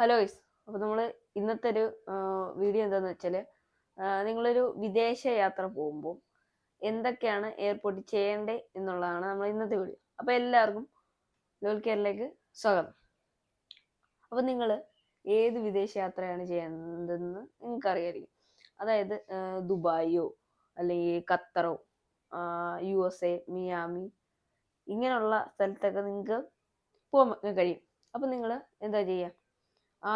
Hello is അപ്പോൾ നമ്മൾ ഇന്നത്തെ ഒരു വീഡിയോ എന്താണെന്ന് വെച്ചാൽ നിങ്ങളൊരു വിദേശ യാത്ര പോകുമ്പോൾ എന്തൊക്കെയാണ് എയർപോർട്ടിൽ ചെയ്യേണ്ടത് എന്നുള്ളതാണ് നമ്മൾ ഇന്നത്തെ വീഡിയോ അപ്പോൾ എല്ലാവർക്കും ലോൽ കെയറിലേക്ക് സ്വാഗതം. അപ്പോൾ നിങ്ങൾ ഏത് വിദേശ യാത്രയാണ് നിങ്ങൾക്ക് നിങ്ങൾക്കറിയായിരിക്കും അതായത് ദുബായോ അല്ലെങ്കിൽ ഖത്തറോ യു എസ് എ മിയാമി ഇങ്ങനെയുള്ള സ്ഥലത്തൊക്കെ നിങ്ങൾക്ക് പോകാൻ കഴിയും. അപ്പോൾ നിങ്ങൾ എന്താ ചെയ്യുക ആ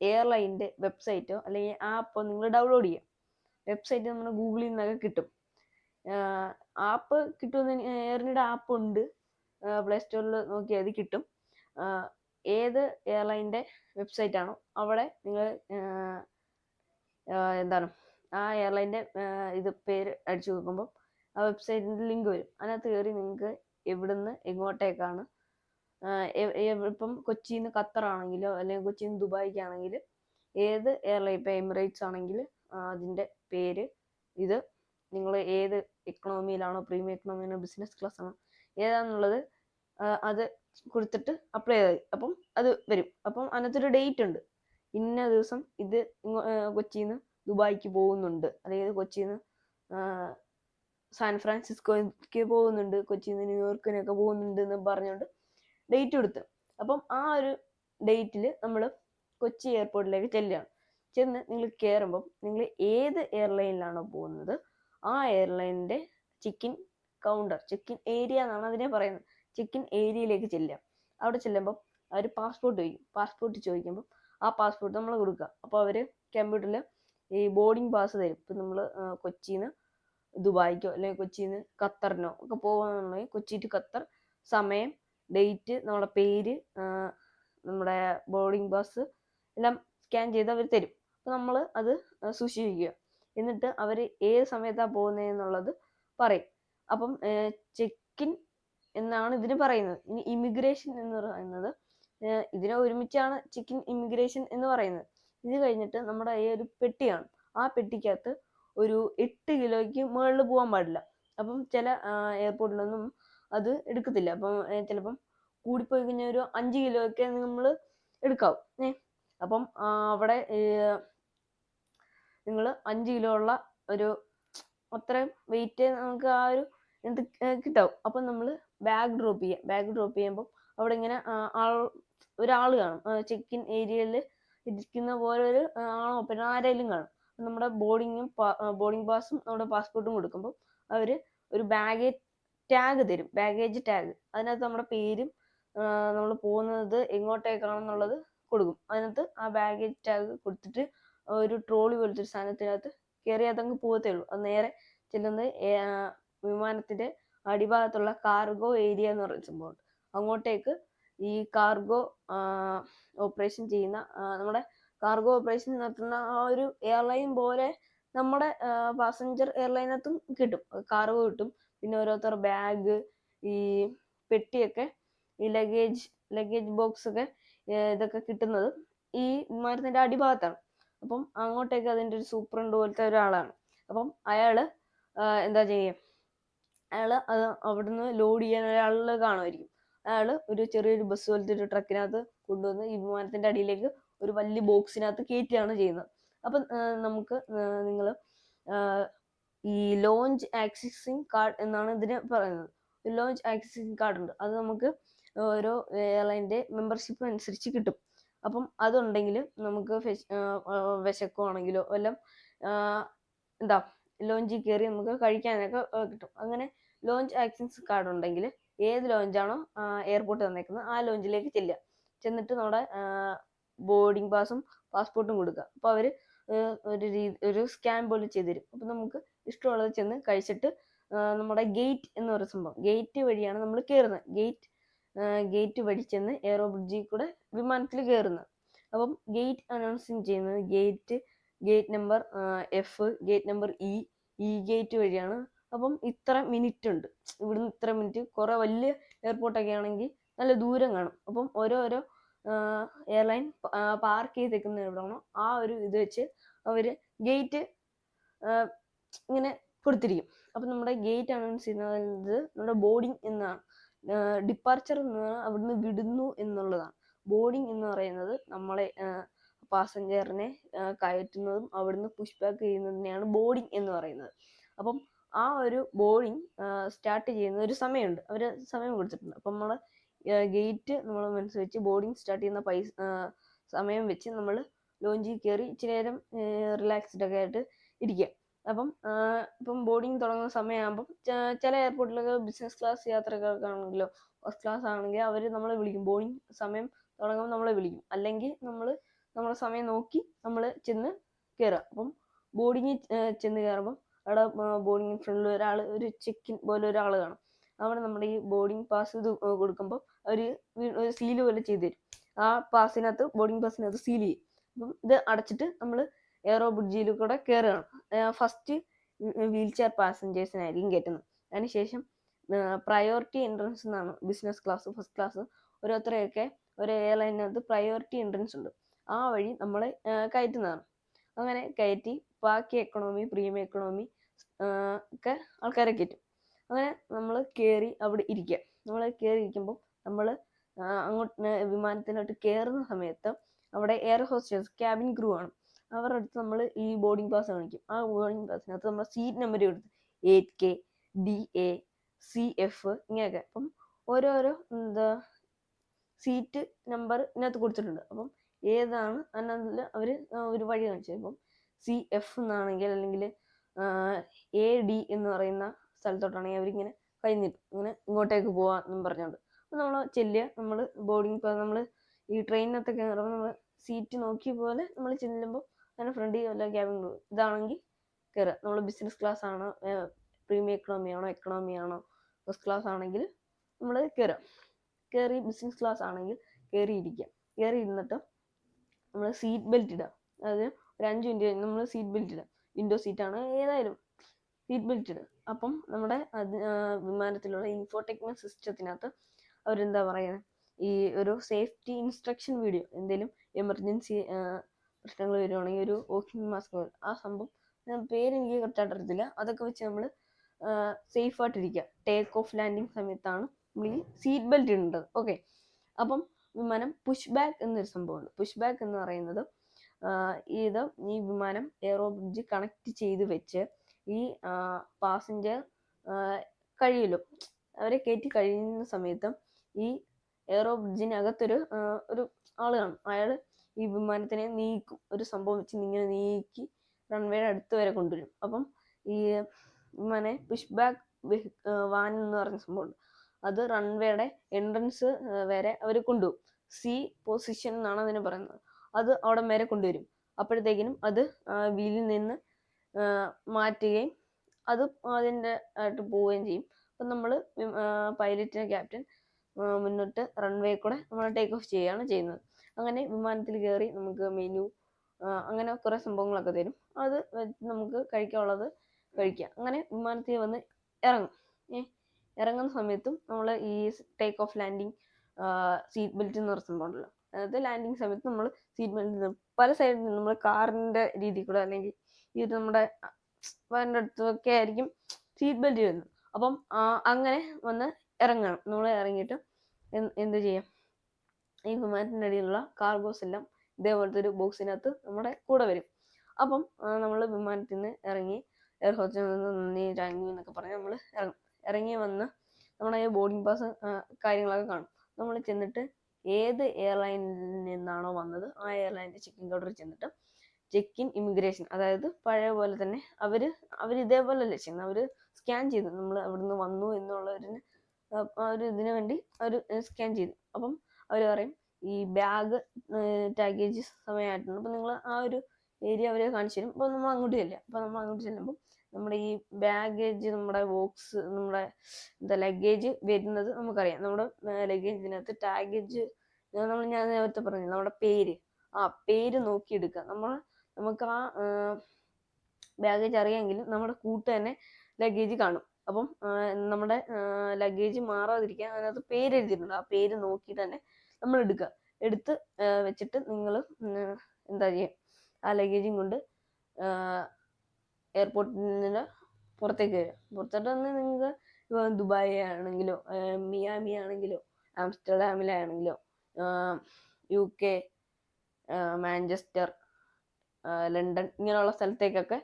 എയർലൈനിന്റെ വെബ്സൈറ്റോ അല്ലെങ്കിൽ ആപ്പോ നിങ്ങൾ ഡൗൺലോഡ് ചെയ്യുക. വെബ്സൈറ്റ് നമ്മുടെ ഗൂഗിളിൽ നിന്നൊക്കെ കിട്ടും. ആപ്പ് കിട്ടുമെന്ന് എയറിന്റെ ആപ്പ് ഉണ്ട്. പ്ലേ സ്റ്റോറിൽ നോക്കിയാൽ അത് കിട്ടും. ഏത് എയർലൈനിന്റെ വെബ്സൈറ്റ് ആണോ അവിടെ നിങ്ങൾ എന്താണ് ആ എയർലൈന്റെ ഇത് പേര് അടിച്ചു നോക്കുമ്പം ആ വെബ്സൈറ്റിന്റെ ലിങ്ക് വരും. അതിനകത്ത് കയറി നിങ്ങൾക്ക് എവിടുന്ന് എങ്ങോട്ടേക്കാണ് ഇപ്പം കൊച്ചിയിൽ നിന്ന് ഖത്തർ ആണെങ്കിലോ അല്ലെങ്കിൽ കൊച്ചിയിൽ നിന്ന് ദുബായിക്കാണെങ്കിൽ ഏത് എയർലൈൻ ഇപ്പം എമിറേറ്റ്സ് ആണെങ്കിൽ അതിന്റെ പേര് ഇത് നിങ്ങൾ ഏത് എക്കണോമിയിലാണോ പ്രീമിയം എക്കണോമിയാണോ ബിസിനസ് ക്ലാസ് ആണോ ഏതാണെന്നുള്ളത് അത് കൊടുത്തിട്ട് അപ്ലൈ ചെയ്താൽ മതി. അപ്പം അത് വരും. അപ്പം അതിനകത്തൊരു ഡേറ്റ് ഉണ്ട്. ഇന്ന ദിവസം ഇത് കൊച്ചിയിൽ നിന്ന് ദുബായിക്ക് പോകുന്നുണ്ട്. അല്ലെങ്കിൽ കൊച്ചിയിൽ നിന്ന് സാൻ ഫ്രാൻസിസ്കോയ്ക്ക് പോകുന്നുണ്ട് കൊച്ചിയിൽ നിന്ന് ന്യൂയോർക്കിനൊക്കെ പോകുന്നുണ്ട് എന്ന് പറഞ്ഞുകൊണ്ട് ഡേറ്റ് കൊടുത്ത് അപ്പം ആ ഒരു ഡേറ്റിൽ നമ്മൾ കൊച്ചി എയർപോർട്ടിലേക്ക് ചെല്ലുകയാണ്. ചെന്ന് നിങ്ങൾ കയറുമ്പം നിങ്ങൾ ഏത് എയർലൈനിലാണോ പോകുന്നത് ആ എയർലൈനിന്റെ check in counter check in area എന്നാണ് അതിനെ പറയുന്നത്. ചെക്കിൻ ഏരിയയിലേക്ക് ചെല്ലുക. അവിടെ ചെല്ലുമ്പം അവർ പാസ്പോർട്ട് ചോദിക്കും. പാസ്പോർട്ട് ചോദിക്കുമ്പം ആ പാസ്പോർട്ട് നമ്മൾ കൊടുക്കുക. അപ്പോൾ അവർ കമ്പ്യൂട്ടറിൽ ഈ ബോർഡിംഗ് പാസ് തരും. ഇപ്പം നമ്മൾ കൊച്ചിയിൽ നിന്ന് ദുബായിക്കോ അല്ലെങ്കിൽ കൊച്ചിയിൽ നിന്ന് ഖത്തറിനോ ഒക്കെ പോകുകയാണെന്നുണ്ടെങ്കിൽ കൊച്ചി ടു ഖത്തർ സമയം ഡേറ്റ് നമ്മുടെ പേര് നമ്മുടെ ബോർഡിംഗ് പാസ് എല്ലാം സ്കാൻ ചെയ്ത് അവർ തരും. അപ്പോൾ നമ്മൾ അത് സൂക്ഷിക്കുക. എന്നിട്ട് അവർ ഏത് സമയത്താണ് പോകുന്നതെന്നുള്ളത് പറയും. അപ്പം ചെക്കിൻ എന്നാണ് ഇതിന് പറയുന്നത്. ഇനി ഇമിഗ്രേഷൻ എന്ന് പറയുന്നത് ഇതിനെ ഒരുമിച്ചാണ് ചെക്കിൻ ഇമിഗ്രേഷൻ എന്ന് പറയുന്നത്. ഇത് കഴിഞ്ഞിട്ട് നമ്മുടെ ഈ ഒരു പെട്ടിയാണ്. ആ പെട്ടിക്കകത്ത് ഒരു എട്ട് കിലോയ്ക്ക് മുകളിൽ പോകാൻ പാടില്ല. അപ്പം ചില എയർപോർട്ടിലൊന്നും അത് എടുക്കത്തില്ല. അപ്പം ചിലപ്പം കൂടിപ്പോയി കഴിഞ്ഞാൽ ഒരു അഞ്ച് കിലോ ഒക്കെ നമ്മൾ എടുക്കാവും. ഏ അപ്പം അവിടെ നിങ്ങൾ അഞ്ച് കിലോ ഉള്ള ഒരു അത്രയും വെയിറ്റ് നമുക്ക് ആ ഒരു ഇത് കിട്ടാവും. അപ്പം നമ്മൾ ബാഗ് ഡ്രോപ്പ് ചെയ്യുക ബാഗ് ഡ്രോപ്പ് ചെയ്യുമ്പം അവിടെ ഇങ്ങനെ ആൾ ഒരാൾ കാണും. ചെക്ക് ഇൻ ഏരിയയിൽ ഇരിക്കുന്ന പോലെ ഒരു ആളോ പിന്നെ ആരെങ്കിലും കാണും. നമ്മുടെ ബോർഡിങ്ങും ബോർഡിംഗ് പാസും നമ്മുടെ പാസ്പോർട്ടും കൊടുക്കുമ്പോൾ അവർ ഒരു ബാഗേജ് ടാഗ് തരും ബാഗേജ് ടാഗ് അതിനകത്ത് നമ്മുടെ പേരും നമ്മൾ പോകുന്നത് എങ്ങോട്ടേക്കാണെന്നുള്ളത് കൊടുക്കും. അതിനകത്ത് ആ ബാഗേജ് ടാഗ് കൊടുത്തിട്ട് ഒരു ട്രോളി പോലത്തെ ഒരു സാധനത്തിനകത്ത് കയറി അതങ്ങ് പോകത്തേ ഉള്ളൂ. അത് നേരെ ചെല്ലുന്നത് വിമാനത്തിന്റെ അടിഭാഗത്തുള്ള കാർഗോ ഏരിയ എന്ന് പറയുന്ന സംഭവമുണ്ട് അങ്ങോട്ടേക്ക് ഈ കാർഗോ ഓപ്പറേഷൻ ചെയ്യുന്ന നമ്മുടെ കാർഗോ ഓപ്പറേഷൻ നടത്തുന്ന ആ ഒരു എയർലൈൻ പോലെ നമ്മുടെ പാസഞ്ചർ എയർലൈനകത്തും കിട്ടും. കാർഗോ കിട്ടും. പിന്നെ ഓരോരുത്തർ ബാഗ് ഈ പെട്ടിയൊക്കെ ഈ ലഗേജ് ലഗേജ് ബോക്സ് ഒക്കെ ഇതൊക്കെ കിട്ടുന്നത് ഈ വിമാനത്തിന്റെ അടിഭാഗത്താണ്. അപ്പം അങ്ങോട്ടേക്ക് അതിന്റെ ഒരു സൂപ്രണ്ട് പോലത്തെ ഒരാളാണ്. അപ്പം അയാൾ എന്താ ചെയ്യുക അയാൾ അത് അവിടുന്ന് ലോഡ് ചെയ്യാൻ ഒരാളെ കാണുമായിരിക്കും. അയാൾ ഒരു ചെറിയൊരു ബസ് പോലത്തെ ഒരു ട്രക്കിനകത്ത് കൊണ്ടുവന്ന് ഈ വിമാനത്തിന്റെ അടിയിലേക്ക് ഒരു വലിയ ബോക്സിനകത്ത് കയറ്റുകയാണ് ചെയ്യുന്നത്. അപ്പം നമുക്ക് നിങ്ങൾ ഈ ലോഞ്ച് ആക്സിസിങ് കാർഡ് എന്നാണ് ഇതിനെ പറയുന്നത്. ലോഞ്ച് ആക്സിസിങ് കാർഡ് ഉണ്ട്. അത് നമുക്ക് ഓരോ എയർലൈന്റെ മെമ്പർഷിപ്പ് അനുസരിച്ച് കിട്ടും. അപ്പം അതുണ്ടെങ്കിൽ നമുക്ക് വിശക്കുവാണെങ്കിലോ എല്ലാം എന്താ ലോഞ്ചിൽ കയറി നമുക്ക് കഴിക്കാനൊക്കെ കിട്ടും. അങ്ങനെ ലോഞ്ച് ആക്സിസ് കാർഡ് ഉണ്ടെങ്കിൽ ഏത് ലോഞ്ചാണോ എയർപോർട്ട് തന്നേക്കുന്നത് ആ ലോഞ്ചിലേക്ക് ചെല്ലുക. ചെന്നിട്ട് നമ്മുടെ ബോർഡിംഗ് പാസും പാസ്പോർട്ടും കൊടുക്കുക. അപ്പോൾ അവർ ഒരു രീതി ഒരു സ്കാൻ പോലെ ചെയ്തു തരും അപ്പോൾ നമുക്ക് ഇഷ്ടമുള്ളത് ചെന്ന് കഴിച്ചിട്ട് നമ്മുടെ ഗേറ്റ് എന്ന് പറയുന്ന സംഭവം ഗേറ്റ് വഴിയാണ് നമ്മൾ കയറുന്നത്. ഗേറ്റ് ഗേറ്റ് വഴി ചെന്ന് എയറോ ബ്രിഡ്ജിൽ കൂടെ വിമാനത്തിൽ കയറുന്നത്. അപ്പം ഗേറ്റ് അനൗൺസിങ് ചെയ്യുന്നത് gate gate number F gate number E E gate വഴിയാണ്. അപ്പം ഇത്ര മിനിറ്റ് ഉണ്ട്. ഇവിടുന്ന് ഇത്ര മിനിറ്റ് കുറേ വലിയ എയർപോർട്ടൊക്കെ ആണെങ്കിൽ നല്ല ദൂരം കാണും. അപ്പം ഓരോരോ എയർലൈൻ പാർക്ക് ചെയ്തേക്കുന്ന എവിടെയാണോ ആ ഒരു ഇത് വെച്ച് അവർ ഗേറ്റ് ഇങ്ങനെ കൊടുത്തിരിക്കും അപ്പം നമ്മുടെ ഗേറ്റ് അനൗൺസ് ചെയ്യുന്നത് നമ്മുടെ ബോർഡിംഗ് എന്നാണ്. ഡിപ്പാർച്ചർ എന്ന് അവിടുന്ന് വിടുന്നു എന്നുള്ളതാണ്. ബോർഡിംഗ് എന്ന് പറയുന്നത് നമ്മളെ പാസഞ്ചറിനെ കയറ്റുന്നതും അവിടുന്ന് പുഷ് ബാക്ക് ചെയ്യുന്നതിനെയാണ് ബോർഡിംഗ് എന്ന് പറയുന്നത്. അപ്പം ആ ഒരു ബോർഡിംഗ് സ്റ്റാർട്ട് ചെയ്യുന്ന ഒരു സമയമുണ്ട്. അവർ സമയം കൊടുത്തിട്ടുണ്ട്. അപ്പം നമ്മൾ ഗേറ്റ് നമ്മൾ മനസ്സിൽ വെച്ച് ബോർഡിംഗ് സ്റ്റാർട്ട് ചെയ്യുന്ന പൈസ സമയം വെച്ച് നമ്മൾ ലോഞ്ചിൽ കയറി ഇച്ചിരി നേരം റിലാക്സ്ഡ് ഒക്കെ ആയിട്ട് ഇരിക്കുക. അപ്പം ഇപ്പം ബോർഡിങ് തുടങ്ങുന്ന സമയമാകുമ്പം ചില എയർപോർട്ടിലൊക്കെ ബിസിനസ് ക്ലാസ് യാത്രക്കാർക്കാണെങ്കിലോ ഫസ്റ്റ് ക്ലാസ് ആണെങ്കിൽ അവർ നമ്മളെ വിളിക്കും. ബോർഡിങ് സമയം തുടങ്ങുമ്പോൾ നമ്മളെ വിളിക്കും. അല്ലെങ്കിൽ നമ്മൾ നമ്മളെ സമയം നോക്കി നമ്മൾ ചെന്ന് കയറുക അപ്പം ബോർഡിങ്ങിൽ ചെന്ന് കയറുമ്പം അവിടെ ബോർഡിങ് ഫ്രണ്ടിൽ ഒരാൾ ഒരു ചെക്കിൻ പോലെ ഒരാൾ കാണും. അവിടെ നമ്മുടെ ഈ ബോർഡിങ് പാസ് ഇത് കൊടുക്കുമ്പോൾ അവർ ഒരു സീൽ പോലെ ചെയ്തു തരും. ആ പാസിനകത്ത് ബോർഡിങ് പാസിനകത്ത് സീൽ ചെയ്യും. അപ്പം ഇത് അടച്ചിട്ട് നമ്മൾ എയറോ ബ്രിഡ്ജിൽ കൂടെ കയറുകയാണ് ഫസ്റ്റ് വീൽ ചെയർ പാസഞ്ചേഴ്സിനായിരിക്കും കയറ്റുന്നത്. അതിനുശേഷം പ്രയോറിറ്റി എൻട്രൻസ് എന്നാണ് ബിസിനസ് ക്ലാസ് ഫസ്റ്റ് ക്ലാസ് ഓരോരുത്തരെയൊക്കെ ഒരു എയർലൈനകത്ത് പ്രയോറിറ്റി എൻട്രൻസ് ഉണ്ട്. ആ വഴി നമ്മൾ കയറ്റുന്നതാണ്. അങ്ങനെ കയറ്റി ബാക്കി എക്കണോമി പ്രീമിയം എക്കണോമി ഒക്കെ ആൾക്കാരെ കയറ്റും. അങ്ങനെ നമ്മൾ കയറി അവിടെ ഇരിക്കുക. നമ്മൾ കയറി ഇരിക്കുമ്പോൾ നമ്മൾ അങ്ങോട്ട് വിമാനത്തിലോട്ട് കയറുന്ന സമയത്ത് അവിടെ എയർ ഹോസ്റ്റേഴ്സ് ക്യാബിൻ ക്രൂ ആണ്. അവരുടെ അടുത്ത് നമ്മൾ ഈ ബോർഡിംഗ് പാസ് കാണിക്കും. ആ ബോർഡിംഗ് പാസിനകത്ത് നമ്മൾ സീറ്റ് നമ്പർ കൊടുത്ത് eight K D A C F ഇങ്ങനെയൊക്കെ. അപ്പം ഓരോരോ എന്താ സീറ്റ് നമ്പർ ഇതിനകത്ത് കൊടുത്തിട്ടുണ്ട്. അപ്പം ഏതാണ് അതിനകത്ത് അവർ ഒരു വഴി കാണിച്ചു ഇപ്പം സി എഫ് എന്നാണെങ്കിൽ അല്ലെങ്കിൽ എ ഡി എന്ന് പറയുന്ന സ്ഥലത്തോട്ടാണെങ്കിൽ അവരിങ്ങനെ കൈ ഇങ്ങനെ ഇങ്ങോട്ടേക്ക് പോവാന്നും പറഞ്ഞുകൊണ്ട്. അപ്പം നമ്മൾ ചെല്ലുക. നമ്മൾ ബോർഡിംഗ് പാസ് നമ്മൾ ഈ ട്രെയിനിനകത്തൊക്കെ കയറുമ്പോൾ നമ്മൾ സീറ്റ് നോക്കിയ പോലെ നമ്മൾ ചെല്ലുമ്പോൾ അങ്ങനെ ഫ്രണ്ട് വല്ല ക്യാബിൻ ഇതാണെങ്കിൽ കയറുക നമ്മൾ ബിസിനസ് ക്ലാസ് ആണോ. പ്രീമിയം എക്കണോമി ആണോ എക്കണോമി ആണോ ഫസ്റ്റ് ക്ലാസ് ആണെങ്കിൽ നമ്മൾ കയറുക കയറി ബിസിനസ് ക്ലാസ് ആണെങ്കിൽ കയറി ഇരിക്കുക കയറി ഇരുന്നിട്ട് നമ്മൾ സീറ്റ് ബെൽറ്റ് ഇടുക അതായത് ഒരു അഞ്ച് മിനിറ്റ് നമ്മൾ സീറ്റ് ബെൽറ്റ് ഇടുക വിൻഡോ സീറ്റാണ് ഏതായാലും സീറ്റ് ബെൽറ്റ് ഇടുക. അപ്പം നമ്മുടെ വിമാനത്തിലുള്ള ഇൻഫോടെക്നിക് സിസ്റ്റത്തിനകത്ത് അവരെന്താ പറയുന്നത് ഈ ഒരു സേഫ്റ്റി ഇൻസ്ട്രക്ഷൻ വീഡിയോ എന്തെങ്കിലും എമർജൻസി പ്രശ്നങ്ങൾ വരുവാണെങ്കിൽ ഒരു ഓക്സിജൻ മാസ്ക് ആ സംഭവം പേര് എനിക്ക് കറക്റ്റായിട്ട് അറിയത്തില്ല. അതൊക്കെ വെച്ച് നമ്മൾ സേഫ് ആയിട്ടിരിക്കുക ടേക്ക് ഓഫ് ലാൻഡിങ് സമയത്താണ് നമ്മൾ ഈ സീറ്റ് ബെൽറ്റ് ഇടേണ്ടത്. ഓക്കെ അപ്പം വിമാനം പുഷ് ബാക്ക് എന്നൊരു സംഭവമുണ്ട്. പുഷ് ബാക്ക് എന്ന് പറയുന്നത് ഇത് ഈ വിമാനം എയറോ ബ്രിഡ്ജ് കണക്ട് ചെയ്ത് വെച്ച് ഈ പാസഞ്ചർ കഴിയുമല്ലോ അവരെ കയറ്റി കഴിയുന്ന സമയത്ത് ഈ എയറോ ബ്രിഡ്ജിനകത്തൊരു ഒരു ആൾ കാണും. അയാൾ ഈ വിമാനത്തിനെ നീക്കും. ഒരു സംഭവം വെച്ച് ഇങ്ങനെ നീക്കി റൺവേയുടെ അടുത്ത് വരെ കൊണ്ടുവരും. അപ്പം ഈ വിമാനെ പുഷ് ബാക്ക് വാൻ എന്ന് പറഞ്ഞ സംഭവം ഉണ്ട് അത് റൺവേയുടെ എൻട്രൻസ് വരെ അവർ കൊണ്ടുപോകും. സി പൊസിഷൻ എന്നാണ് അതിന് പറയുന്നത്. അത് അവിടെ വരെ കൊണ്ടുവരും. അപ്പോഴത്തേക്കിനും അത് വീലിൽ നിന്ന് മാറ്റുകയും അത് അതിന്റെ ആയിട്ട് പോവുകയും ചെയ്യും. അപ്പം നമ്മൾ പൈലറ്റിനെ ക്യാപ്റ്റൻ മുന്നോട്ട് റൺവേ കൂടെ നമ്മൾ ടേക്ക് ഓഫ് ചെയ്യുകയാണ് ചെയ്യുന്നത്. അങ്ങനെ വിമാനത്തിൽ കയറി നമുക്ക് മെനു അങ്ങനെ കുറേ സംഭവങ്ങളൊക്കെ തരും. അത് നമുക്ക് കഴിക്കാനുള്ളത് കഴിക്കാം. അങ്ങനെ വിമാനത്തിൽ വന്ന് ഇറങ്ങും. ഏ ഇറങ്ങുന്ന സമയത്തും നമ്മൾ ഈ take off landing seat belt എന്ന് പറഞ്ഞ സംഭവം അതായത് ലാൻഡിങ് സമയത്ത് നമ്മൾ സീറ്റ് ബെൽറ്റ് പല സൈഡിൽ നിന്ന് നമ്മൾ കാറിന്റെ രീതിയിൽ കൂടെ അല്ലെങ്കിൽ ഈ നമ്മുടെ വാനിന്റെ അടുത്തൊക്കെ ആയിരിക്കും സീറ്റ് ബെൽറ്റ് വരുന്നത്. അപ്പം അങ്ങനെ വന്ന് ഇറങ്ങണം. നമ്മൾ ഇറങ്ങിയിട്ട് എന്ത് ചെയ്യാം? ഈ വിമാനത്തിന്റെ അടിയിലുള്ള കാർഗോസ് എല്ലാം ഇതേപോലത്തെ ഒരു ബോക്സിനകത്ത് നമ്മുടെ കൂടെ വരും. അപ്പം നമ്മൾ വിമാനത്തിൽ നിന്ന് ഇറങ്ങി എയർ നിന്ന് നന്ദി താങ്ക് യു എന്നൊക്കെ പറഞ്ഞ് നമ്മൾ ഇറങ്ങും. ഇറങ്ങി വന്ന് നമ്മുടെ ഈ ബോർഡിംഗ് പാസ് കാര്യങ്ങളൊക്കെ കാണും. നമ്മൾ ചെന്നിട്ട് ഏത് എയർലൈനിൽ നിന്നാണോ വന്നത് ആ എയർലൈനിന്റെ ചെക്കിൻ കൗണ്ടറിൽ ചെന്നിട്ട് ചെക്ക് ഇൻ ഇമിഗ്രേഷൻ അതായത് പഴയ പോലെ തന്നെ അവർ അവർ ഇതേപോലെ അല്ലേ ചെയ്യുന്നത്. അവർ സ്കാൻ ചെയ്തു. നമ്മൾ അവിടുന്ന് വന്നു എന്നുള്ളവരിന് ഒരു ഇതിനു വേണ്ടി അവർ സ്കാൻ ചെയ്തു. അപ്പം അവർ പറയും ഈ ബാഗ് ടാഗേജ് സമയമായിട്ടുണ്ട് അപ്പോൾ നിങ്ങൾ ആ ഒരു ഏരിയ അവർ കാണിച്ചു തരും. അപ്പോൾ നമ്മൾ അങ്ങോട്ട് ചെല്ലുക. അപ്പോൾ നമ്മൾ അങ്ങോട്ട് ചെല്ലുമ്പോൾ നമ്മുടെ ഈ ബാഗേജ് നമ്മുടെ ബോക്സ് നമ്മുടെ എന്താ ലഗേജ് വരുന്നത് നമുക്കറിയാം. നമ്മുടെ ലഗേജിനകത്ത് ടാഗേജ് നമ്മൾ ഞാൻ നേരത്തെ പറഞ്ഞു നമ്മുടെ പേര്. ആ പേര് നോക്കിയെടുക്കുക. നമ്മൾ നമുക്ക് ആ ബാഗേജ് അറിയാമെങ്കിലും നമ്മുടെ കൂട്ട് തന്നെ ലഗേജ് കാണും. അപ്പം നമ്മുടെ ലഗേജ് മാറാതിരിക്കാൻ അതിനകത്ത് പേര് എഴുതിയിട്ടുണ്ട്. ആ പേര് നോക്കി തന്നെ നമ്മൾ എടുക്കുക എടുത്ത് വെച്ചിട്ട് നിങ്ങൾ എന്താ ചെയ്യുക ആ ലഗേജും കൊണ്ട് എയർപോർട്ടിൽ നിന്ന് പുറത്തേക്ക് വരിക പുറത്തോട്ട് വന്ന് നിങ്ങൾക്ക് ഇപ്പോൾ ദുബായ് ആണെങ്കിലോ മിയാമി ആണെങ്കിലോ ആംസ്റ്റർഡാമിലാണെങ്കിലോ യു കെ മാഞ്ചസ്റ്റർ ലണ്ടൻ ഇങ്ങനെയുള്ള സ്ഥലത്തേക്കൊക്കെ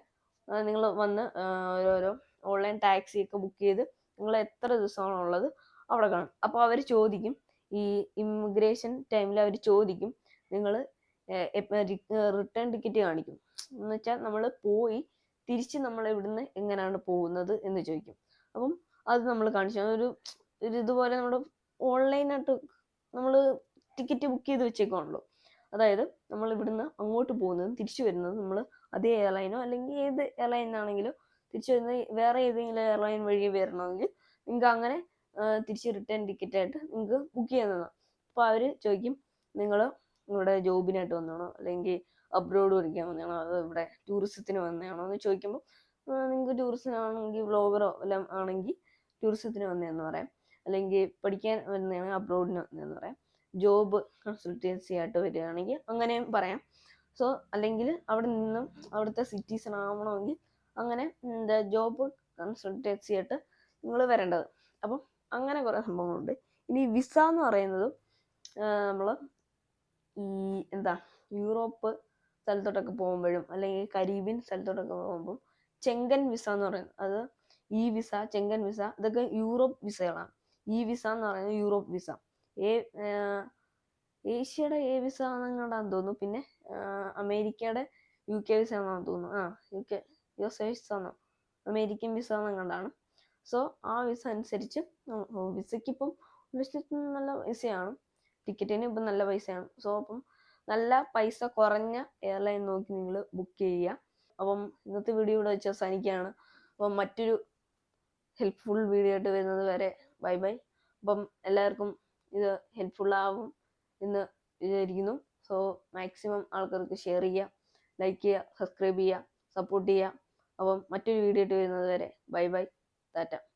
നിങ്ങൾ വന്ന് ഓരോരോ ഓൺലൈൻ ടാക്സി ഒക്കെ ബുക്ക് ചെയ്ത് നിങ്ങൾ എത്ര ദിവസമാണുള്ളത് അവിടെ കാണും. അപ്പോൾ അവർ ചോദിക്കും ഈ ഇമിഗ്രേഷൻ ടൈമിൽ അവർ ചോദിക്കും നിങ്ങൾ റിട്ടേൺ ടിക്കറ്റ് കാണിക്കും. എന്ന് വെച്ചാൽ നമ്മൾ പോയി തിരിച്ച് നമ്മൾ ഇവിടുന്ന് എങ്ങനെയാണ് പോകുന്നത് എന്ന് ചോദിക്കും. അപ്പം അത് നമ്മൾ കാണിച്ചു ഒരു ഒരു ഇതുപോലെ നമ്മൾ ഓൺലൈനായിട്ട് നമ്മൾ ടിക്കറ്റ് ബുക്ക് ചെയ്ത് വെച്ചേക്കാണല്ലോ അതായത് നമ്മൾ ഇവിടുന്ന് അങ്ങോട്ട് പോകുന്നതും തിരിച്ചു വരുന്നതും നമ്മൾ അതേ എയർലൈനോ അല്ലെങ്കിൽ ഏത് എയർലൈനാണെങ്കിലും തിരിച്ചു വരുന്നത് വേറെ ഏതെങ്കിലും എയർലൈൻ വഴി വരണമെങ്കിൽ നിങ്ങൾക്ക് അങ്ങനെ തിരിച്ച് റിട്ടേൺ ടിക്കറ്റ് ആയിട്ട് നിങ്ങൾക്ക് ബുക്ക് ചെയ്യുന്നതാണ് അപ്പോൾ അവർ ചോദിക്കും നിങ്ങൾ ഇവിടെ ജോബിനായിട്ട് വന്നതാണോ? അല്ലെങ്കിൽ അബ്രോഡ് പഠിക്കാൻ വന്നതാണോ? അതോ ഇവിടെ ടൂറിസത്തിന് വന്നതാണോ? എന്ന് ചോദിക്കുമ്പോൾ നിങ്ങൾക്ക് ടൂറിസ്റ്റിനാണെങ്കിൽ വ്ളോഗറോ എല്ലാം ആണെങ്കിൽ ടൂറിസത്തിന് വന്നതെന്ന് പറയാം. അല്ലെങ്കിൽ പഠിക്കാൻ വന്നതാണെങ്കിൽ അബ്രോഡിന് വന്നതെന്ന് പറയാം. ജോബ് കൺസൾട്ടൻസി ആയിട്ട് വരികയാണെങ്കിൽ അങ്ങനെയും പറയാം. സോ അല്ലെങ്കിൽ അവിടെ നിന്നും അവിടുത്തെ സിറ്റിസൺ ആവണമെങ്കിൽ അങ്ങനെ എന്താ ജോബ് കൺസൾട്ടൻസി ആയിട്ട് നിങ്ങൾ വരേണ്ടത്. അപ്പം അങ്ങനെ കുറേ സംഭവങ്ങളുണ്ട്. ഇനി വിസ എന്ന് പറയുന്നത് നമ്മൾ ഈ എന്താ യൂറോപ്പ് സ്ഥലത്തോട്ടൊക്കെ പോകുമ്പോഴും അല്ലെങ്കിൽ കരീബിയൻ സ്ഥലത്തോട്ടൊക്കെ പോകുമ്പോൾ ചെങ്കൻ വിസ എന്ന് പറയുന്നത് അത് ഈ വിസ ചെങ്കൻ വിസ ഇതൊക്കെ യൂറോപ്പ് വിസകളാണ് ഈ വിസ എന്ന് പറയുന്നത് യൂറോപ്പ് വിസ ഏ ഏഷ്യയുടെ ഏ വിസ എന്നെങ്ങാണ്ടാന്ന് തോന്നുന്നു. പിന്നെ അമേരിക്കയുടെ യു കെ വിസ എന്നാണെന്ന് തോന്നുന്നു. ആ U K U S visa എന്നോ അമേരിക്കൻ വിസ എന്നെങ്ങാണ്ടാണ് സോ ആ വിസ അനുസരിച്ച് വിസയ്ക്ക് ഇപ്പം വിസയ്ക്ക് നല്ല പൈസയാണ്. ടിക്കറ്റിന് ഇപ്പം നല്ല പൈസയാണ്. സോ അപ്പം നല്ല പൈസ കുറഞ്ഞ എയർലൈൻ നോക്കി നിങ്ങൾ ബുക്ക് ചെയ്യുക. അപ്പം ഇന്നത്തെ വീഡിയോ ഇവിടെ വെച്ച് അവസാനിക്കുകയാണ്. അപ്പം മറ്റൊരു ഹെൽപ്ഫുൾ വീഡിയോ ആയിട്ട് വരുന്നത് വരെ ബൈ ബൈ അപ്പം എല്ലാവർക്കും ഇത് ഹെൽപ്ഫുൾ ആവും എന്ന് വിചാരിക്കുന്നു. സോ മാക്സിമം ആൾക്കാർക്ക് ഷെയർ ചെയ്യുക ലൈക്ക് ചെയ്യുക സബ്സ്ക്രൈബ് ചെയ്യുക സപ്പോർട്ട് ചെയ്യുക. അപ്പം മറ്റൊരു വീഡിയോ ആയിട്ട് വരുന്നത് വരെ ബൈ ബൈ that